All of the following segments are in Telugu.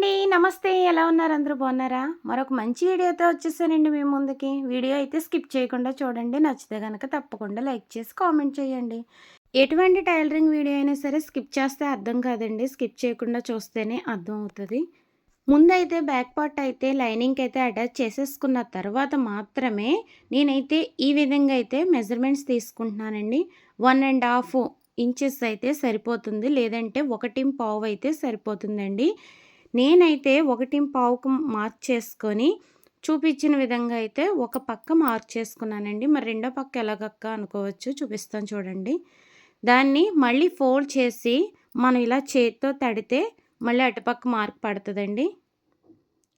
అండి. నమస్తే. ఎలా ఉన్నారు? అందరూ బాగున్నారా? మరొక మంచి వీడియోతో వచ్చేసానండి మేము ముందుకి. వీడియో అయితే స్కిప్ చేయకుండా చూడండి. నచ్చితే కనుక తప్పకుండా లైక్ చేసి కామెంట్ చేయండి. ఎటువంటి టైలరింగ్ వీడియో అయినా సరే స్కిప్ చేస్తే అర్థం కాదండి. స్కిప్ చేయకుండా చూస్తేనే అర్థం అవుతుంది. ముందైతే బ్యాక్ పార్ట్ అయితే లైనింగ్కి అయితే అటాచ్ చేసేసుకున్న తర్వాత మాత్రమే నేనైతే ఈ విధంగా అయితే మెజర్మెంట్స్ తీసుకుంటున్నానండి. వన్ అండ్ హాఫ్ ఇంచెస్ అయితే సరిపోతుంది. లేదంటే ఒకటి పావు అయితే సరిపోతుందండి. నేనైతే ఒకటి పావుకు మార్క్ చేసుకొని చూపించిన విధంగా అయితే ఒక పక్క మార్క్ చేసుకున్నానండి మరి రెండో పక్క ఎలాగక్క అనుకోవచ్చు చూపిస్తాను చూడండి. దాన్ని మళ్ళీ ఫోల్డ్ చేసి మనం ఇలా చేతితో తడితే మళ్ళీ అటుపక్క మార్క్ పడుతుందండి.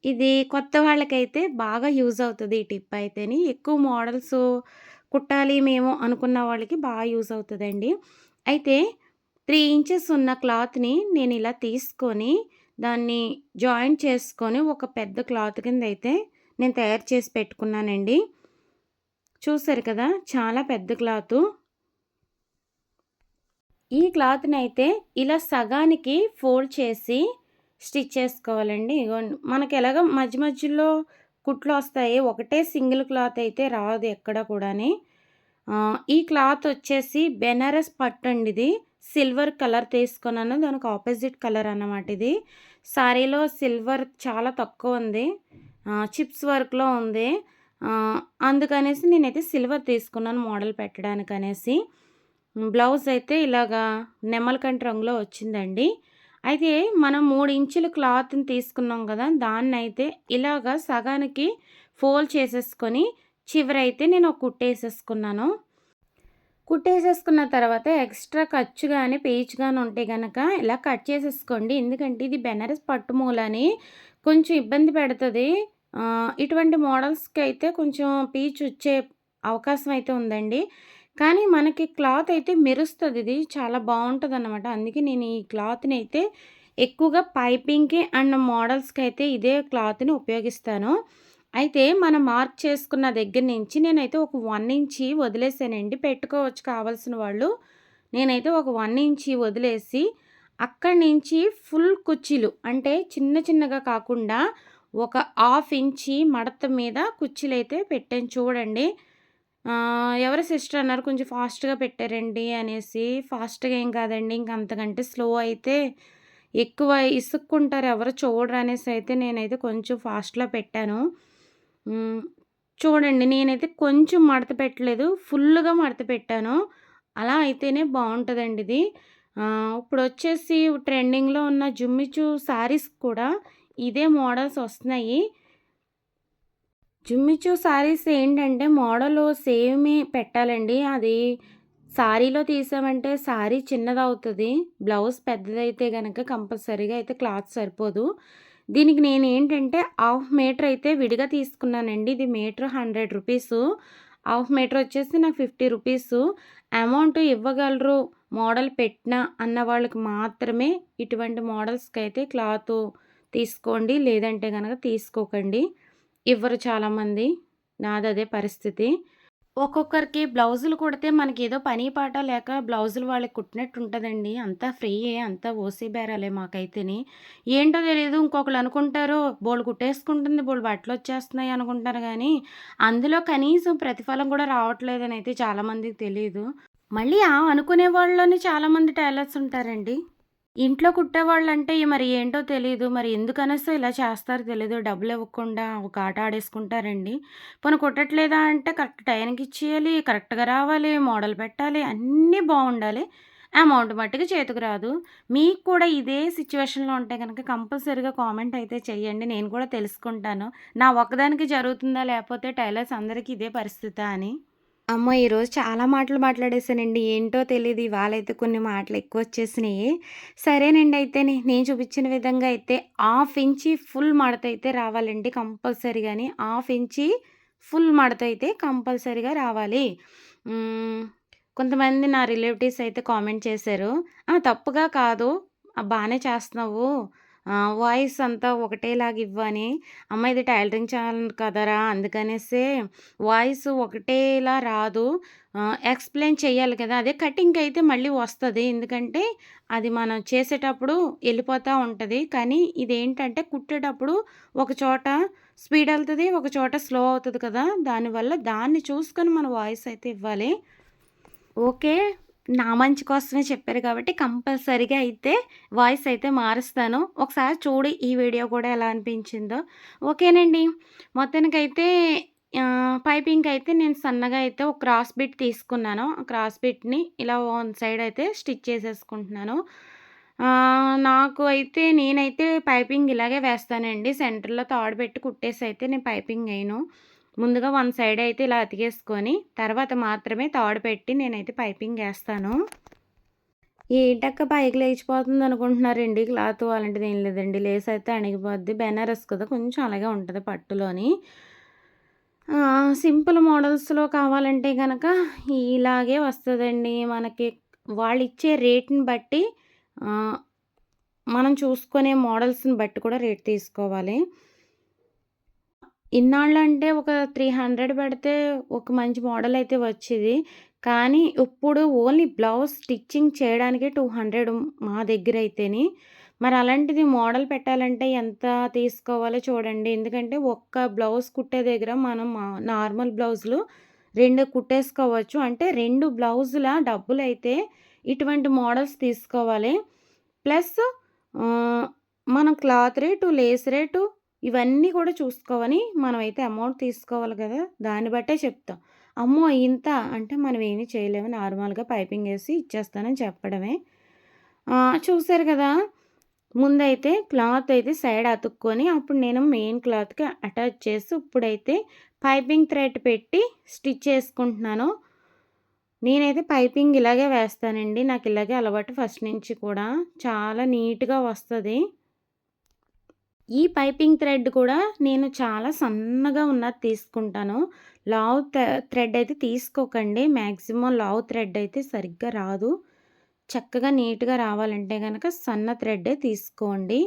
ఇది కొత్త వాళ్ళకైతే బాగా యూజ్ అవుతుంది ఈ టిప్ అయితేని. ఎక్కువ మోడల్స్ కుట్టాలి మేము అనుకున్న వాళ్ళకి బాగా యూజ్ అవుతుందండి. అయితే త్రీ ఇంచెస్ ఉన్న క్లాత్ని నేను ఇలా తీసుకొని దాన్ని జాయింట్ చేసుకొని ఒక పెద్ద క్లాత్ కింద అయితే నేను తయారు చేసి పెట్టుకున్నానండి. చూసారు కదా చాలా పెద్ద క్లాత్. ఈ క్లాత్ని అయితే ఇలా సగానికి ఫోల్డ్ చేసి స్టిచ్ చేసుకోవాలండి. ఇగోండి మనకి ఎలాగ మధ్య మధ్యలో కుట్లు వస్తాయి ఒకటే సింగిల్ క్లాత్ అయితే రాదు ఎక్కడ కూడాని. ఈ క్లాత్ వచ్చేసి బెనారస్ పట్టు అండి ఇది సిల్వర్ కలర్ తీసుకున్నాను దానికి ఆపోజిట్ కలర్ అన్నమాట ఇది. శారీలో సిల్వర్ చాలా తక్కువ ఉంది. చిప్స్ వర్క్లో ఉంది. అందుకనేసి నేనైతే సిల్వర్ తీసుకున్నాను మోడల్ పెట్టడానికి అనేసి బ్లౌజ్ అయితే ఇలాగా నెమ్మలకంటి రంగులో వచ్చిందండి. అయితే మనం మూడు ఇంచుల క్లాత్ని తీసుకున్నాం కదా దాన్ని అయితే ఇలాగా సగానికి ఫోల్డ్ చేసేసుకొని చివరైతే నేను కుట్టేసేసుకున్నాను. కుట్టేసేసుకున్న తర్వాత ఎక్స్ట్రా ఖర్చు కానీ పేజ్ కానీ ఉంటే కనుక ఇలా కట్ చేసేసుకోండి. ఎందుకంటే ఇది బెనారస్ పట్టు మూలని కొంచెం ఇబ్బంది పెడుతుంది. ఇటువంటి మోడల్స్కి అయితే కొంచెం పీచ్ వచ్చే అవకాశం అయితే ఉందండి. కానీ మనకి క్లాత్ అయితే మెరుస్తుంది. ఇది చాలా బాగుంటుంది అనమాట అందుకే నేను ఈ క్లాత్ని అయితే ఎక్కువగా పైపింగ్కి అండ్ మోడల్స్కి అయితే ఇదే క్లాత్ని ఉపయోగిస్తాను. అయితే మనం మార్క్ చేసుకున్న దగ్గర నుంచి నేనైతే ఒక వన్ ఇంచి వదిలేసానండి. పెట్టుకోవచ్చు కావాల్సిన వాళ్ళు. నేనైతే ఒక వన్ ఇంచి వదిలేసి అక్కడి నుంచి ఫుల్ కుర్చీలు అంటే చిన్న చిన్నగా కాకుండా ఒక హాఫ్ ఇంచి మడత మీద కుర్చీలు అయితే పెట్టాను. చూడండి. ఎవరు సిస్టర్ అన్నారు కొంచెం ఫాస్ట్గా పెట్టారండి అనేసి. ఫాస్ట్గా ఏం కాదండి ఇంక అంతకంటే స్లో అయితే ఎక్కువ ఇసుక్కుంటారు ఎవరు చూడరు అనేసి అయితే నేనైతే కొంచెం ఫాస్ట్లో పెట్టాను. చూడండి నేనైతే కొంచెం మడత పెట్టలేదు ఫుల్గా మడత పెట్టాను. అలా అయితేనే బాగుంటుందండి ఇది. ఇప్పుడు వచ్చేసి ట్రెండింగ్లో ఉన్న జుమ్మిచు శారీస్ కూడా ఇదే మోడల్స్ వస్తున్నాయి. జుమ్మిచు శారీస్ ఏంటంటే మోడల్ సేమే పెట్టాలండి. అది శారీలో తీసామంటే శారీ చిన్నదవుతుంది బ్లౌజ్ పెద్దదైతే కనుక కంపల్సరీగా అయితే క్లాత్ సరిపోదు. దీనికి నేను ఏంటంటే హాఫ్ మీటర్ అయితే విడిగా తీసుకున్నానండి. ఇది metre hundred rupees. Half metre వచ్చేసి నాకు ఫిఫ్టీ రూపీస్. అమౌంట్ ఇవ్వగలరు మోడల్ పెట్టిన అన్న వాళ్ళకి మాత్రమే ఇటువంటి మోడల్స్కి అయితే క్లాత్ తీసుకోండి. లేదంటే కనుక తీసుకోకండి. ఇవ్వరు చాలామంది. నాది అదే పరిస్థితి. ఒక్కొక్కరికి బ్లౌజులు కుడితే మనకి ఏదో పని పాట లేక బ్లౌజులు వాళ్ళకి కుట్టినట్టు ఉంటుందండి. అంతా ఫ్రీయే అంతా ఓసీ బేరాలే మాకైతేని. ఏంటో తెలియదు ఇంకొకరు అనుకుంటారు బోళ్ళు కుట్టేసుకుంటుంది బోళ్ళు బట్టలు వచ్చేస్తున్నాయి అనుకుంటారు కానీ అందులో కనీసం ప్రతిఫలం కూడా రావట్లేదని అయితే చాలామందికి తెలియదు మళ్ళీ ఆ అనుకునే వాళ్ళలోనే చాలామంది టైలర్స్ ఉంటారండి. ఇంట్లో కుట్టేవాళ్ళంటే మరి ఏంటో తెలియదు మరి ఎందుకనేసో ఇలా చేస్తారో తెలియదు డబ్బులు ఇవ్వకుండా ఒక ఆట ఆడేసుకుంటారండి. పోనీ కుట్టట్లేదా అంటే కరెక్ట్ టైంకి ఇచ్చేయాలి, కరెక్ట్‌గా రావాలి, మోడల్ పెట్టాలి, అన్నీ బాగుండాలి. అమౌంట్ మట్టుకు చేతికి రాదు. మీకు కూడా ఇదే సిచ్యువేషన్‌లో ఉంటే కనుక కంపల్సరీగా కామెంట్ అయితే చేయండి. నేను కూడా తెలుసుకుంటాను. నా ఒక్కదానికి జరుగుతుందా? లేకపోతే టైలర్స్ అందరికీ ఇదే పరిస్థితా అని. అమ్మో! ఈరోజు చాలా మాటలు మాట్లాడేశానండి ఏంటో తెలియదు ఇవాళైతే కొన్ని మాటలు ఎక్కువ వచ్చేసినాయి. సరేనండి అయితేనే నేను చూపించిన విధంగా అయితే హాఫ్ ఇంచి ఫుల్ మడత అయితే రావాలండి కంపల్సరీగాని. హాఫ్ ఇంచి ఫుల్ మడత అయితే కంపల్సరీగా రావాలి. కొంతమంది నా రిలేటివ్స్ అయితే కామెంట్ చేశారు. తప్పుగా కాదు. బాగానే చేస్తున్నావు. వాయిస్ అంతా ఒకటేలాగా ఇవ్వని, అమ్మ ఇది టైలరింగ్ ఛానల్ కదరా! అందుకనేసే వాయిస్ ఒకటేలా రాదు. ఎక్స్‌ప్లెయిన్ చేయాలి కదా! అదే కటింగ్‌కయితే మళ్ళీ వస్తుంది ఎందుకంటే అది మనం చేసేటప్పుడు వెళ్ళిపోతూ ఉంటుంది కానీ ఇదేంటంటే కుట్టేటప్పుడు ఒక చోట స్పీడ్ వెళ్తుంది ఒక చోట స్లో అవుతుంది కదా! దానివల్ల దాన్ని చూసుకొని మన వాయిస్ అయితే ఇవ్వాలి. ఓకే. నా మంచి కోసమే చెప్పారు కాబట్టి కంపల్సరీగా అయితే వాయిస్ అయితే మారుస్తాను. ఒకసారి చూడు ఈ వీడియో కూడా ఎలా అనిపించిందో. ఓకేనండి. మొత్తానికైతే పైపింగ్ అయితే నేను సన్నగా అయితే ఒక క్రాస్ బిట్ తీసుకున్నాను. ఆ క్రాస్ బిట్‌ని ఇలా వన్ సైడ్ అయితే స్టిచ్ చేసేసుకుంటున్నాను. నాకు అయితే నేనైతే పైపింగ్ ఇలాగే వేస్తానండి. సెంటర్‌లో తాడు పెట్టి కుట్టేసి అయితే నేను పైపింగ్ అయ్యాను ముందుగా వన్ సైడ్ అయితే ఇలా అతికేసుకొని, తర్వాత మాత్రమే తాడు పెట్టి నేనైతే పైపింగ్ వేస్తాను ఏంటక్క పైకి లేచిపోతుంది అనుకుంటున్నారండి క్లాత్ అలాంటిది ఏం లేదండి. లేస్ అయితే అణిగిపోద్ది. బెనారస్ కదా! కొంచెం అలాగే ఉంటుంది పట్టులోని. సింపుల్ మోడల్స్‌లో కావాలంటే కనుక ఇలాగే వస్తుందండి మనకి వాళ్ళిచ్చే రేట్‌ని బట్టి మనం చూసుకునే మోడల్స్‌ని బట్టి కూడా రేట్ తీసుకోవాలి. ఇన్నాళ్ళంటే ఒక 300 పెడితే ఒక మంచి మోడల్ అయితే వచ్చేది. కానీ ఇప్పుడు ఓన్లీ బ్లౌజ్ స్టిచ్చింగ్ చేయడానికి టూ హండ్రెడ్ మా దగ్గర అయితేని మరి అలాంటిది మోడల్ పెట్టాలంటే ఎంత తీసుకోవాలో చూడండి. ఎందుకంటే ఒక్క బ్లౌజ్ కుట్టే దగ్గర మనం నార్మల్ బ్లౌజులు రెండు కుట్టేసుకోవచ్చు. అంటే రెండు బ్లౌజుల డబ్బులు అయితే ఇటువంటి మోడల్స్ తీసుకోవాలి. ప్లస్ మనం క్లాత్ రేటు, లేస్ రేటు ఇవన్నీ కూడా చూసుకోవని మనమైతే అమౌంట్ తీసుకోవాలి కదా! దాన్ని బట్టే చెప్తాం. అమ్మో! ఇంత అంటే మనం ఏమీ చేయలేము. నార్మల్‌గా పైపింగ్ వేసి ఇచ్చేస్తానని చెప్పడమే. చూసారు కదా! ముందైతే క్లాత్ అయితే సైడ్ అతుక్కొని అప్పుడు నేను మెయిన్ క్లాత్‌కి అటాచ్ చేసి ఇప్పుడైతే పైపింగ్ థ్రెడ్ పెట్టి స్టిచ్ చేసుకుంటున్నాను. నేనైతే పైపింగ్ ఇలాగే వేస్తానండి. నాకు ఇలాగే అలవాటు ఫస్ట్ నుంచి కూడా. చాలా నీట్‌గా వస్తుంది ఈ పైపింగ్ థ్రెడ్ కూడా నేను చాలా సన్నగా ఉన్నది తీసుకుంటాను. లావ్ థ్రెడ్ అయితే తీసుకోకండి. మ్యాక్సిమం లావ్ థ్రెడ్ అయితే సరిగ్గా రాదు. చక్కగా నీట్‌గా రావాలంటే కనుక సన్న థ్రెడ్డే తీసుకోండి.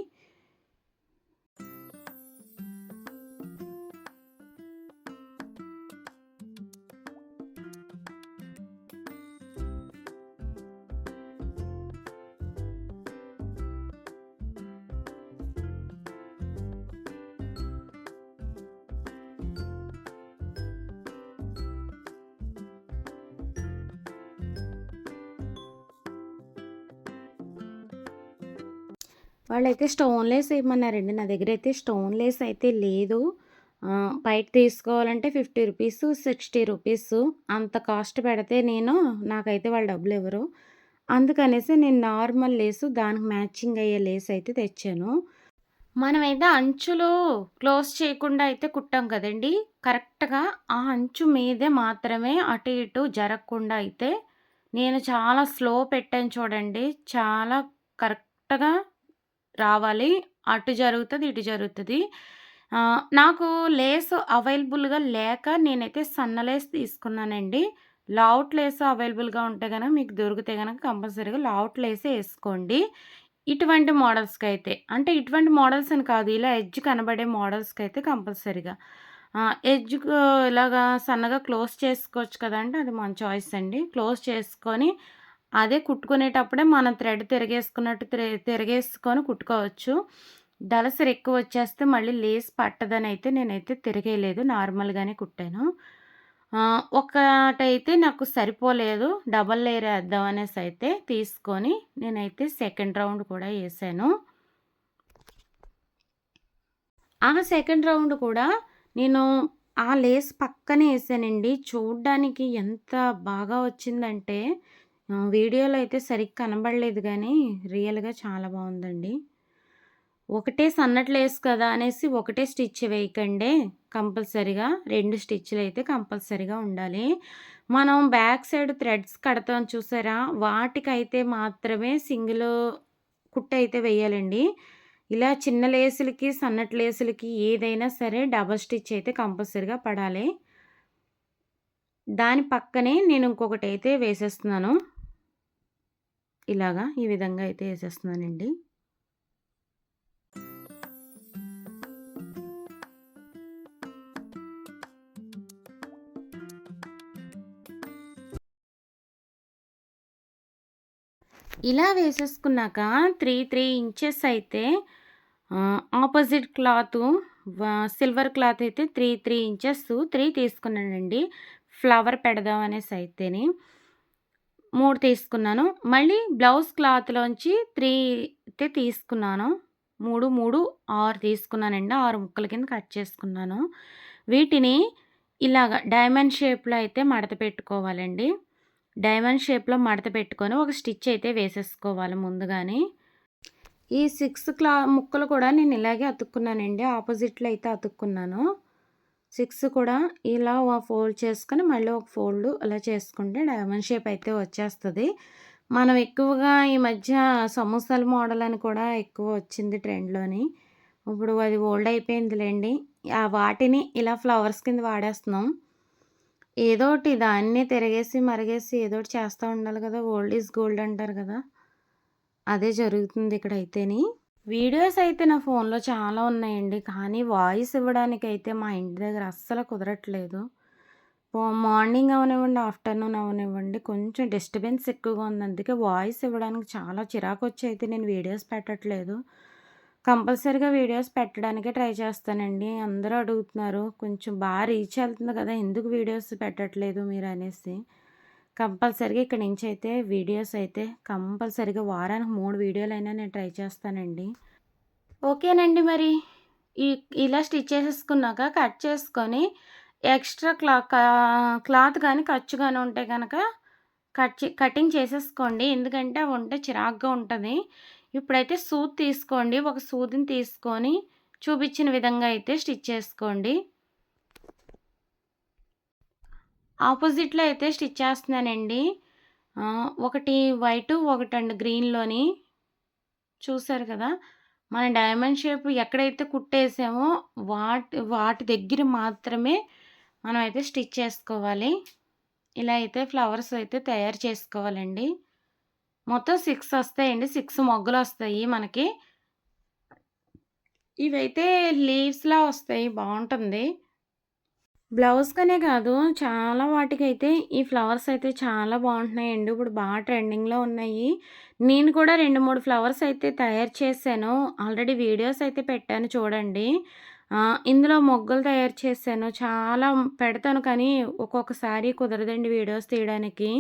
వాళ్ళైతే స్టోన్ లేస్ వేయమన్నారండి నా దగ్గరైతే స్టోన్ లేస్ అయితే లేదు. బయట తీసుకోవాలంటే 50 రూపీస్, 60 రూపీస్ అంత కాస్ట్ పెడితే నేను నాకైతే వాళ్ళు డబ్బులు ఇవ్వరు అందుకనేసి నేను నార్మల్ లేసు దానికి మ్యాచింగ్ అయ్యే లేస్ అయితే తెచ్చాను. మనమైతే అంచులు క్లోజ్ చేయకుండా అయితే కుట్టాం కదండీ! కరెక్ట్‌గా ఆ అంచు మీదే మాత్రమే అటు ఇటు జరగకుండా అయితే నేను చాలా స్లో పెట్టాను చూడండి. చాలా కరెక్ట్‌గా రావాలి. అటు జరుగుతుంది ఇటు జరుగుతుంది నాకు లేస్ అవైలబుల్‌గా లేక నేనైతే సన్న లేస్ తీసుకున్నానండి. లావుట్ లేస్ అవైలబుల్‌గా ఉంటే కనుక మీకు దొరికితే గనక కంపల్సరీగా లావుట్ లేసే వేసుకోండి ఇటువంటి మోడల్స్కి అయితే అంటే ఇటువంటి మోడల్స్ అని కాదు. ఇలా ఎడ్జ్ కనబడే మోడల్స్కి అయితే కంపల్సరీగా. ఎడ్జ్ ఎడ్జ్‌కు ఇలాగా సన్నగా క్లోజ్ చేసుకోవచ్చు కదంటే అది మన చాయిస్ అండి. క్లోజ్ చేసుకొని అదే కుట్టుకునేటప్పుడే మనం థ్రెడ్ తిరగేసుకున్నట్టు తిరగేసుకొని కుట్టుకోవచ్చు. దళసరి ఎక్కువ వచ్చేస్తే మళ్ళీ లేస్ పట్టదనైతే నేనైతే తిరగేయలేదు. నార్మల్‌గానే కుట్టాను. ఒకటైతే నాకు సరిపోలేదు. డబల్ లేయర్ అనేసి అయితే తీసుకొని నేనైతే సెకండ్ రౌండ్ కూడా వేసాను ఆ సెకండ్ రౌండ్ కూడా నేను ఆ లేస్ పక్కనే వేసానండి చూడ్డానికి ఎంత బాగా వచ్చిందంటే వీడియోలో అయితే సరిగ్గా కనబడలేదు కానీ రియల్‌గా చాలా బాగుందండి ఒకటే సన్నటి లేస్ కదా! అనేసి ఒకటే స్టిచ్ వేయకండే. కంపల్సరీగా 2 స్టిచ్‌లయితే కంపల్సరీగా ఉండాలి. మనం బ్యాక్ సైడ్ థ్రెడ్స్ కడతాం చూసారా? వాటికైతే మాత్రమే సింగిల్ కుట్టయితే వేయాలండి. ఇలా చిన్న లేసులకి, సన్నటి లేసులకి ఏదైనా సరే డబల్ స్టిచ్ అయితే కంపల్సరిగా పడాలి. దాని పక్కనే నేను ఇంకొకటి అయితే వేసేస్తున్నాను. ఇలాగా ఈ విధంగా అయితే వేసేస్తున్నానండి. ఇలా వేసేసుకున్నాక త్రీ త్రీ ఇంచెస్ అయితే ఆపోజిట్ క్లాత్ సిల్వర్ క్లాత్ అయితే త్రీ త్రీ ఇంచెస్ త్రీ తీసుకున్నానండి. ఫ్లవర్ పెడదాం అనేసి అయితేనే. మూడు తీసుకున్నాను. మళ్ళీ బ్లౌజ్ క్లాత్లోంచి త్రీ అయితే తీసుకున్నాను. మూడు మూడు ఆరు తీసుకున్నానండి. ఆరు ముక్కల కింద కట్ చేసుకున్నాను. వీటిని ఇలాగ డైమండ్ షేప్లో అయితే మడత పెట్టుకోవాలండి. డైమండ్ షేప్లో మడత పెట్టుకొని ఒక స్టిచ్ అయితే వేసేసుకోవాలి ముందుగానే. ఈ సిక్స్ క్లా ముక్కలు కూడా నేను ఇలాగే అతుక్కున్నానండి. ఆపోజిట్లో అయితే అతుక్కున్నాను. సిక్స్ కూడా ఇలా ఫోల్డ్ చేసుకుని మళ్ళీ ఒక ఫోల్డ్ అలా చేసుకుంటే డైమండ్ షేప్ అయితే వచ్చేస్తుంది. మనం ఎక్కువగా ఈ మధ్య సమోసాల మోడల్ అని కూడా ఎక్కువ వచ్చింది ట్రెండ్లోని. ఇప్పుడు అది ఓల్డ్ అయిపోయిందిలేండి. ఆ వాటిని ఇలా ఫ్లవర్స్ కింద వాడేస్తున్నాం. ఏదోటి దాన్ని తిరగేసి మరిగేసి ఏదో ఒకటి చేస్తూ ఉండాలి కదా. ఓల్డ్ ఈజ్ గోల్డ్ అంటారు కదా. అదే జరుగుతుంది ఇక్కడ అయితేని వీడియోస్ అయితే నా ఫోన్లో చాలా ఉన్నాయండి. కానీ వాయిస్ ఇవ్వడానికి అయితే మా ఇంటి దగ్గర అస్సలు కుదరట్లేదు. మార్నింగ్ అవనివ్వండి ఆఫ్టర్నూన్ అవనివ్వండి కొంచెం డిస్టర్బెన్స్ ఎక్కువగా ఉంది. అందుకే వాయిస్ ఇవ్వడానికి చాలా చిరాకు వచ్చి అయితే నేను వీడియోస్ పెట్టట్లేదు. కంపల్సరీగా వీడియోస్ పెట్టడానికే ట్రై చేస్తానండి. అందరూ అడుగుతున్నారు కొంచెం బాగా రీచ్ వెళ్తుంది కదా ఎందుకు వీడియోస్ పెట్టట్లేదు మీరు అనేసి కంపల్సరీగా ఇక్కడ నుంచి అయితే వీడియోస్ అయితే కంపల్సరీగా వారానికి మూడు వీడియోలైనా నేను ట్రై చేస్తానండి. ఓకేనండి మరి. ఈ ఇలా స్టిచ్ చేసేసుకున్నాక కట్ చేసుకొని ఎక్స్ట్రా క్లా క్లాత్ కానీ ఖర్చు కానీ ఉంటే కనుక కట్ కటింగ్ చేసేసుకోండి. ఎందుకంటే అవి ఉంటే చిరాగ్గా ఉంటుంది. ఇప్పుడైతే సూద్ తీసుకోండి. ఒక సూదిని తీసుకొని చూపించిన విధంగా అయితే స్టిచ్ చేసుకోండి. ఆపోజిట్లో అయితే స్టిచ్ చేస్తున్నానండి. ఒకటి వైట్ ఒకటి అండ్ గ్రీన్లోని చూసారు కదా? మన డైమండ్ షేప్ ఎక్కడైతే కుట్టేసామో వాటి వాటి దగ్గర మాత్రమే మనం అయితే స్టిచ్ చేసుకోవాలి. ఇలా అయితే ఫ్లవర్స్ అయితే తయారు చేసుకోవాలండి. మొత్తం సిక్స్ వస్తాయండి. సిక్స్ మొగ్గలు వస్తాయి మనకి. ఇవైతే లీవ్స్లా వస్తాయి. బాగుంటుంది. బ్లౌజ్‌కనే కాదు చాలా వాటికైతే ఈ ఫ్లవర్స్ అయితే చాలా బాగుంటున్నాయండి. ఇప్పుడు బాగా ట్రెండింగ్‌లో ఉన్నాయి. నేను కూడా రెండు మూడు ఫ్లవర్స్ అయితే తయారు చేశాను. ఆల్రెడీ వీడియోస్ అయితే పెట్టాను చూడండి. ఇందులో మొగ్గలు తయారు చేశాను. చాలా పెడతాను కానీ ఒక్కొక్కసారి కుదరదండి వీడియోస్ తీయడానికి.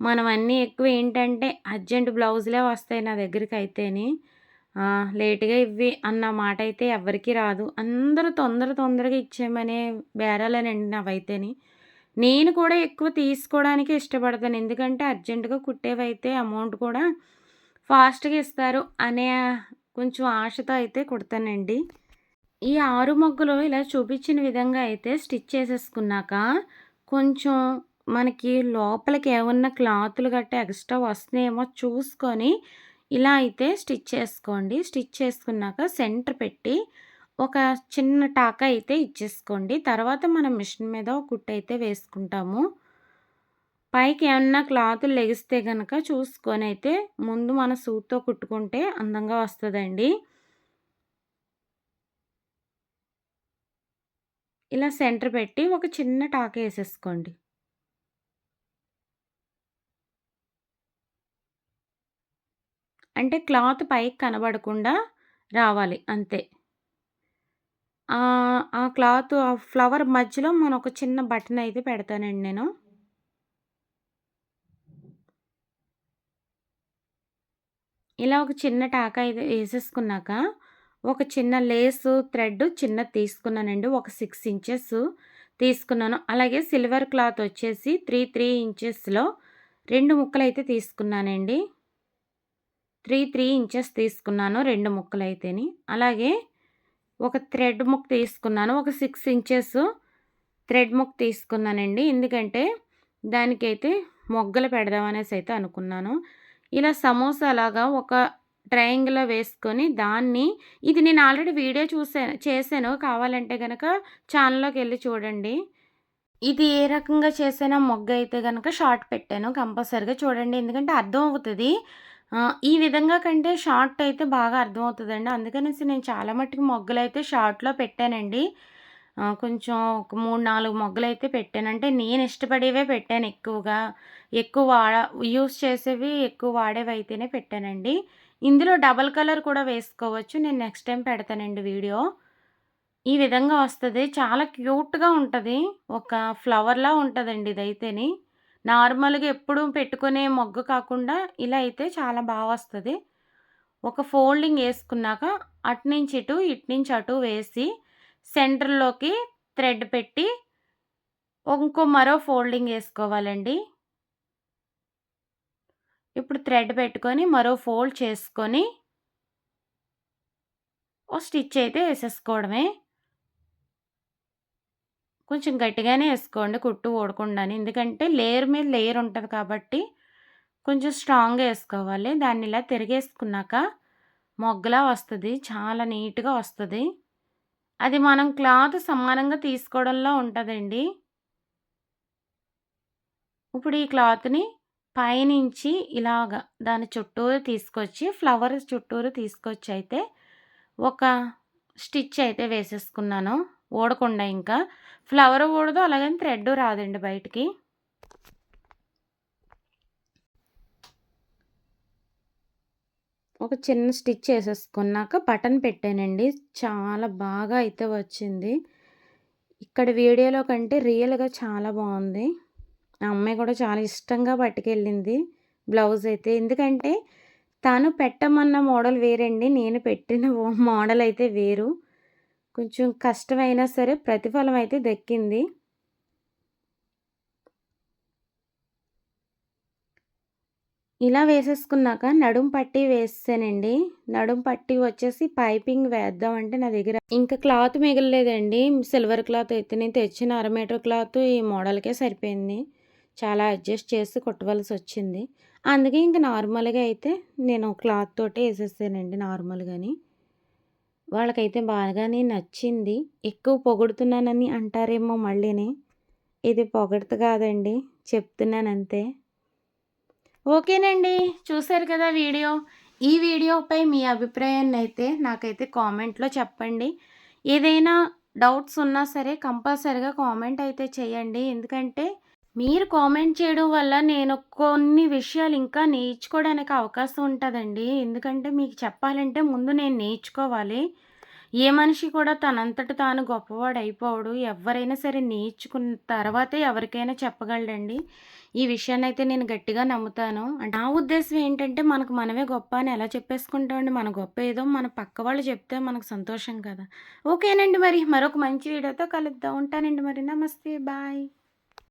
మనం అన్నీ ఎక్కువ ఏంటంటే అర్జెంట్ బ్లౌజులే వస్తాయి నా దగ్గరికి దగ్గరికైతేని. లేట్‌గా ఇవ్వి అన్న మాట అయితే ఎవ్వరికీ రాదు. అందరూ తొందర తొందరగా ఇచ్చేయమనే బేరాలేనండి నావైతేని. నేను కూడా ఎక్కువ తీసుకోవడానికి ఇష్టపడతాను. ఎందుకంటే అర్జెంట్‌గా కుట్టేవైతే అమౌంట్ కూడా ఫాస్ట్‌గా ఇస్తారు అనే కొంచెం ఆశతో అయితే కుడతానండి. ఈ ఆరు మొగ్గులు ఇలా చూపించిన విధంగా అయితే స్టిచ్ చేసేసుకున్నాక కొంచెం మనకి లోపలికి ఏమన్నా క్లాతులు గట్టా ఎక్స్ట్రా వస్తున్నాయేమో చూసుకొని ఇలా అయితే స్టిచ్ చేసుకోండి. స్టిచ్ చేసుకున్నాక సెంటర్ పెట్టి ఒక చిన్న టాకా అయితే ఇచ్చేసుకోండి. తర్వాత మనం మిషన్ మీద ఒక కుట్టు అయితే వేసుకుంటాము. పైకి ఏమన్నా క్లాతులు లెగిస్తే కనుక చూసుకొని అయితే ముందు మన సూత్తో కుట్టుకుంటే అందంగా వస్తుందండి. ఇలా సెంటర్ పెట్టి ఒక చిన్న టాక వేసేసుకోండి. అంటే క్లాత్ పైకి కనబడకుండా రావాలి అంతే. ఆ క్లాత్ ఆ ఫ్లవర్ మధ్యలో మనం ఒక చిన్న బటన్ అయితే పెడతానండి నేను. ఇలా ఒక చిన్న టాకా అయితే వేసేసుకున్నాక, ఒక చిన్న లేసు థ్రెడ్ చిన్నది తీసుకున్నానండి. ఒక సిక్స్ ఇంచెస్ తీసుకున్నాను. అలాగే సిల్వర్ క్లాత్ వచ్చేసి త్రీ త్రీ ఇంచెస్‌లో రెండు ముక్కలైతే తీసుకున్నానండి. త్రీ త్రీ ఇంచెస్ తీసుకున్నాను రెండు ముక్కలు అయితేని అలాగే ఒక థ్రెడ్ ముక్క తీసుకున్నాను. ఒక సిక్స్ ఇంచెస్ థ్రెడ్ ముక్క తీసుకున్నానండి. ఎందుకంటే దానికైతే మొగ్గలు పెడదామనేసి అయితే అనుకున్నాను. ఇలా సమోసా లాగా ఒక ట్రయాంగిల్లో వేసుకొని దాన్ని ఇది నేను ఆల్రెడీ వీడియో చూసాను చేశాను. కావాలంటే కనుక ఛానల్లోకి వెళ్ళి చూడండి. ఇది ఏ రకంగా చేసానో మొగ్గ అయితే కనుక షార్ట్ పెట్టాను కంపల్సరిగా చూడండి. ఎందుకంటే అర్థం అవుతుంది. ఈ విధంగా కంటే షార్ట్ అయితే బాగా అర్థమవుతుందండి. అందుకనేసి నేను చాలా మట్టుకు మొగ్గలైతే షార్ట్‌లో పెట్టానండి. కొంచెం ఒక 3, 4 మొగ్గలైతే పెట్టాను. అంటే నేను ఇష్టపడేవే పెట్టాను ఎక్కువగా. ఎక్కువ వాడ యూస్ చేసేవి ఎక్కువ వాడేవి అయితేనే పెట్టానండి. ఇందులో డబల్ కలర్ కూడా వేసుకోవచ్చు. నేను నెక్స్ట్ టైం పెడతానండి వీడియో. ఈ విధంగా వస్తుంది చాలా క్యూట్‌గా ఉంటుంది ఒక ఫ్లవర్‌లా ఉంటుందండి ఇదైతేని. నార్మల్‌గా ఎప్పుడు పెట్టుకునే మొగ్గ కాకుండా ఇలా అయితే చాలా బాగా వస్తుంది. ఒక ఫోల్డింగ్ వేసుకున్నాక అటునుంచి ఇటు, ఇటునుంచి అటు వేసి సెంటర్‌లోకి థ్రెడ్ పెట్టి ఇంకో మరో ఫోల్డింగ్ వేసుకోవాలండి ఇప్పుడు థ్రెడ్ పెట్టుకొని మరో ఫోల్డ్ చేసుకొని ఓ స్టిచ్ అయితే వేసేసుకోవడమే కొంచెం గట్టిగానే వేసుకోండి కుట్టు ఊడకుండాని. ఎందుకంటే లేయర్ మీద లేయర్ ఉంటుంది కాబట్టి కొంచెం స్ట్రాంగ్‌గా వేసుకోవాలి దాన్ని ఇలా తిరిగేసుకున్నాక మొగ్గలా వస్తుంది చాలా నీట్‌గా వస్తుంది అది మనం క్లాత్ సమానంగా తీసుకోవడంలో ఉంటుందండి ఇప్పుడు ఈ క్లాత్‌ని పైనుంచి ఇలాగ దాని చుట్టూరు తీసుకొచ్చి ఫ్లవర్ చుట్టూరు తీసుకొచ్చి అయితే ఒక స్టిచ్ అయితే వేసేసుకున్నాను. ఊడకుండా ఇంకా. ఫ్లవర్ ఊడదు అలాగని థ్రెడ్ రాదండి బయటికి. ఒక చిన్న స్టిచ్ వేసేసుకున్నాక బటన్ పెట్టానండి. చాలా బాగా అయితే వచ్చింది. ఇక్కడ వీడియోలో కంటే రియల్‌గా చాలా బాగుంది నా అమ్మాయి కూడా చాలా ఇష్టంగా పట్టుకెళ్ళింది బ్లౌజ్ అయితే. ఎందుకంటే తాను పెట్టమన్న మోడల్ వేరండి. నేను పెట్టిన మోడల్ అయితే వేరు. కొంచెం కష్టమైనా సరే ప్రతిఫలం అయితే దక్కింది. ఇలా వేసేసుకున్నాక నడుం పట్టీ వేసానండి నడుం పట్టీ వచ్చేసి పైపింగ్ వేద్దాం అంటే నా దగ్గర ఇంకా క్లాత్ మిగలలేదండి. సిల్వర్ క్లాత్ అయితే నేను తెచ్చిన అర మీటర్ క్లాత్ ఈ మోడల్‌కే సరిపోయింది. చాలా అడ్జస్ట్ చేసి కుట్టవలసి వచ్చింది. అందుకే ఇంక నార్మల్‌గా అయితే నేను క్లాత్ తోటే యేసేసానండి నార్మల్‌గాని. వాళ్ళకైతే బాగానే నచ్చింది. ఎక్కువ పొగుడుతున్నానని అంటారేమో మళ్ళీని. ఇది పొగడ్త కాదండి. చెప్తున్నానంతే. ఓకేనండి. చూసారు కదా వీడియో. ఈ వీడియోపై మీ అభిప్రాయాన్ని అయితే నాకైతే కామెంట్‌లో చెప్పండి. ఏదైనా డౌట్స్ ఉన్నా సరే కంపల్సరీగా కామెంట్ అయితే చేయండి. ఎందుకంటే మీరు కామెంట్ చేయడం వల్ల నేను కొన్ని విషయాలు ఇంకా నేర్చుకోవడానికి అవకాశం ఉంటుందండి ఎందుకంటే మీకు చెప్పాలంటే ముందు నేను నేర్చుకోవాలి. ఏ మనిషి కూడా తనంతట తాను గొప్పవాడు అయిపోవడు ఎవరైనా సరే నేర్చుకున్న తర్వాతే ఎవరికైనా చెప్పగలడండి. ఈ విషయాన్ని అయితే నేను గట్టిగా నమ్ముతాను. నా ఉద్దేశం ఏంటంటే మనకు మనమే గొప్ప అని ఎలా చెప్పేసుకుంటామండి. మన గొప్ప ఏదో మన పక్క వాళ్ళు చెప్తే మనకు సంతోషం కదా! ఓకేనండి మరి. మరొక మంచి వీడియోతో కలుద్దాం. ఉంటానండి మరి. నమస్తే. బాయ్.